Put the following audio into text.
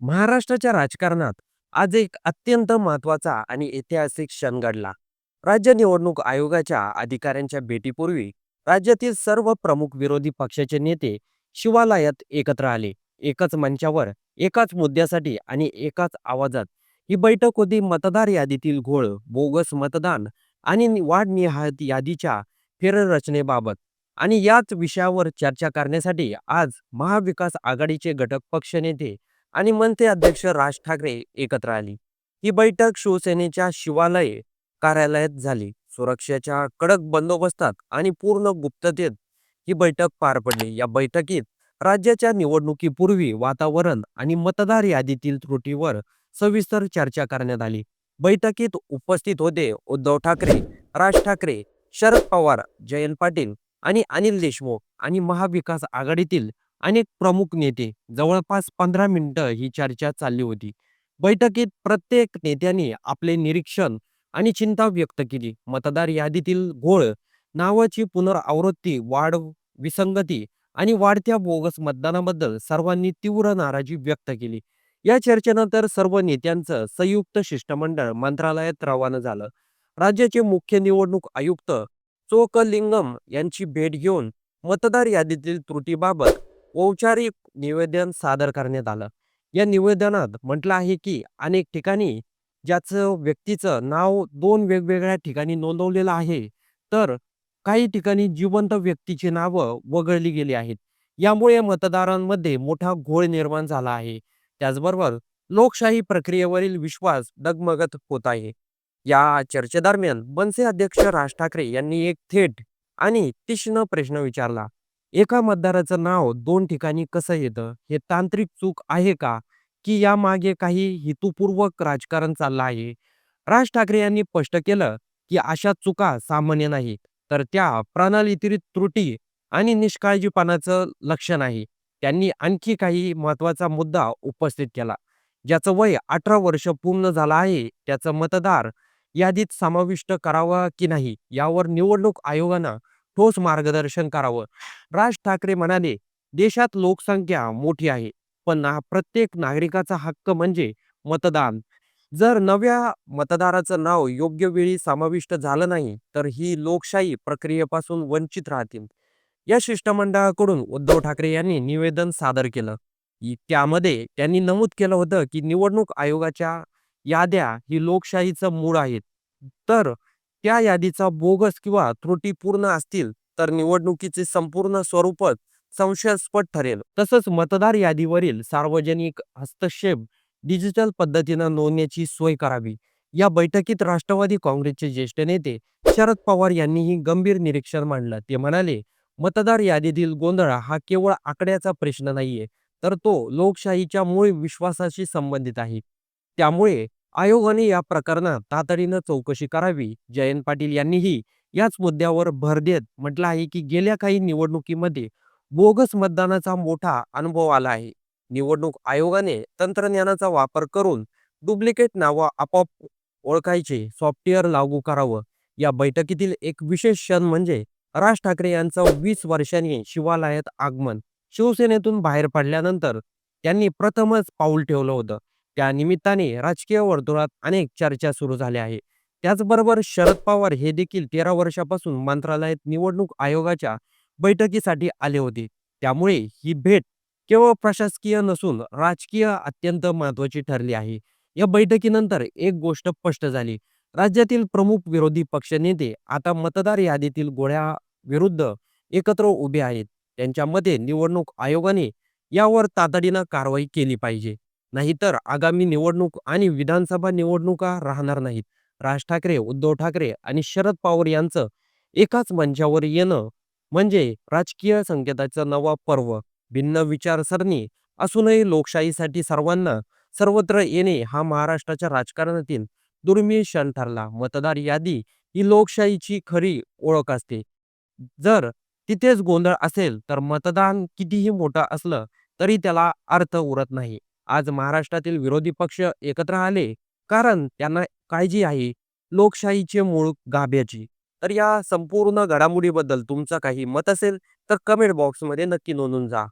महाराष्ट्राच्या राजकारणात आज एक अत्यंत महत्त्वाचा आणि ऐतिहासिक क्षण घडला. राज्य निवडणूक आयोगाच्या अधिकाऱ्यांच्या भेटीपूर्वी राज्यातील सर्व प्रमुख विरोधी पक्षाचे नेते शिवालयात एकत्र आले. एकाच मंचावर, एकाच मुद्द्यासाठी आणि एकाच आवाजात. ही बैठक होती मतदार यादीतील घोळ, बोगस मतदान आणि नि- वाढनिहाय यादीच्या फेररचनेबाबत. आणि याच विषयावर चर्चा करण्यासाठी आज महाविकास आघाडीचे घटक पक्ष नेते आणि मनसे अध्यक्ष राज ठाकरे एकत्र आली. ही बैठक शिवसेनेच्या शिवालय कार्यालयात झाली. सुरक्षेच्या कडक बंदोबस्तात आणि पूर्ण गुप्ततेत ही बैठक पार पडली. या बैठकीत राज्याच्या निवडणुकीपूर्वी वातावरण आणि मतदार यादीतील त्रुटीवर सविस्तर चर्चा करण्यात आली. बैठकीत उपस्थित होते उद्धव ठाकरे, राज ठाकरे, शरद पवार, जयंत पाटील आणि अनिल देशमुख आणि महाविकास आघाडीतील अनेक प्रमुख नेते. जवळपास पंधरा मिनिटं ही चर्चा चालली होती. बैठकीत प्रत्येक नेत्याने आपले निरीक्षण आणि चिंता व्यक्त केली. मतदार यादीतील घोळ, नावाची पुनरावृत्ती, वाढ, विसंगती आणि वाढत्या बोगस मतदानाबद्दल सर्वांनी तीव्र नाराजी व्यक्त केली. या चर्चेनंतर सर्व नेत्यांचं संयुक्त शिष्टमंडळ मंत्रालयात रवाना झालं. राज्याचे मुख्य निवडणूक आयुक्त चोकलिंगम यांची भेट घेऊन मतदार यादीतील त्रुटीबाबत औपचारिक निवेदन सादर करण्यात आलं. या निवेदनात म्हटलं आहे की अनेक ठिकाणी ज्याचं व्यक्तीचं नाव दोन वेगवेगळ्या ठिकाणी नोंदवलेलं आहे, तर काही ठिकाणी जिवंत व्यक्तीची नावं वगळली गेली आहेत. यामुळे मतदारांमध्ये मोठा घोळ निर्माण झाला आहे. त्याचबरोबर लोकशाही प्रक्रियेवरील विश्वास डगमगत होत आहे. या चर्चेदरम्यान मनसे अध्यक्ष राज ठाकरे यांनी एक थेट आणि तीक्ष्ण प्रश्न विचारला. एका मतदाराचं नाव दोन ठिकाणी कसं येतं? हे तांत्रिक चूक आहे का? की यामागे काही हेतुपूर्वक राजकारण चाललं आहे? राज ठाकरे यांनी स्पष्ट केलं की अशा चुका सामान्य नाहीत, तर त्या प्रणालीतील त्रुटी आणि निष्काळजीपणाचं लक्षण आहे. त्यांनी आणखी काही महत्त्वाचा मुद्दा उपस्थित केला. ज्याचं वय अठरा वर्ष पूर्ण झालं आहे, त्याचं मतदार यादीत समाविष्ट करावा की नाही, यावर निवडणूक आयोगानं ठोस मार्गदर्शन करावं. राज ठाकरे म्हणाले, देशात लोकसंख्या मोठी आहे, पण ना प्रत्येक नागरिकाचा हक्क म्हणजे मतदान. जर नव्या मतदाराचं नाव योग्य वेळी समाविष्ट झालं नाही, तर ही लोकशाही प्रक्रियेपासून वंचित राहतील. या शिष्टमंडळाकडून उद्धव ठाकरे यांनी निवेदन सादर केलं. त्यामध्ये त्यांनी नमूद केलं होतं की निवडणूक आयोगाच्या याद्या ही लोकशाहीचं मूळ आहेत. तर त्या यादीचा बोगस किंवा त्रुटीपूर्ण असतील तर निवडणुकीचे संपूर्ण स्वरूपच संशयास्पद ठरेल. तसंच मतदार यादीवरील सार्वजनिक हस्तक्षेप डिजिटल पद्धतीनं नोंदण्याची सोय करावी. या बैठकीत राष्ट्रवादी काँग्रेसचे ज्येष्ठ नेते शरद पवार यांनीही गंभीर निरीक्षण मांडलं. ते म्हणाले, मतदार यादीतील गोंधळ हा केवळ आकड्याचा प्रश्न नाहीये, तर तो लोकशाहीच्या मूळ विश्वासाशी संबंधित आहे. त्यामुळे आयोगाने या प्रकरणात तातडीनं चौकशी करावी. जयंत पाटील यांनीही याच मुद्द्यावर भर देत म्हटलं आहे की गेल्या काही निवडणुकीमध्ये बोगस मतदानाचा मोठा अनुभव आला आहे. निवडणूक आयोगाने तंत्रज्ञानाचा वापर करून डुप्लिकेट नावं आपोआप ओळखायचे सॉफ्टवेअर लागू करावं. या बैठकीतील एक विशेष क्षण म्हणजे राज ठाकरे यांचं वीस वर्षांनी शिवालयात आगमन. शिवसेनेतून बाहेर पडल्यानंतर त्यांनी प्रथमच पाऊल ठेवलं होतं. त्या निमित्ताने राजकीय वर्तुळात अनेक चर्चा सुरू झाल्या आहे त्याचबरोबर शरद पवार हे देखील तेरा वर्षापासून मंत्रालयात निवडणूक आयोगाच्या बैठकीसाठी आले होते. त्यामुळे ही भेट केवळ प्रशासकीय नसून राजकीय अत्यंत महत्त्वाची ठरली आहे. या बैठकीनंतर एक गोष्ट स्पष्ट झाली. राज्यातील प्रमुख विरोधी पक्षनेते आता मतदार यादीतील गोळ्या विरुद्ध एकत्र उभे आहेत. त्यांच्या मते निवडणूक आयोगाने यावर तातडीनं कारवाई केली पाहिजे. नाहीतर आगामी निवडणूक आणि विधानसभा निवडणुका राहणार नाहीत. राज ठाकरे, उद्धव ठाकरे आणि शरद पवार यांचं एकाच मंचावर येणं म्हणजे राजकीय संकेताचा नवा पर्व. भिन्न विचारसरणी असूनही लोकशाहीसाठी सर्वांना सर्वत्र येणे हा महाराष्ट्राच्या राजकारणातील दुर्मिळ क्षण ठरला. मतदार यादी ही लोकशाहीची खरी ओळख असते. जर तिथेच गोंधळ असेल तर मतदान कितीही मोठं असलं तरी त्याला अर्थ उरत नाही. आज महाराष्ट्रातील विरोधी पक्ष एकत्र आले कारण त्यांना काळजी आहे लोकशाहीचे मूळ गाभ्याची. तर या संपूर्ण घडामोडीबद्दल तुमचं काही मत असेल तर कमेंट बॉक्समध्ये नक्की नोंदून जा.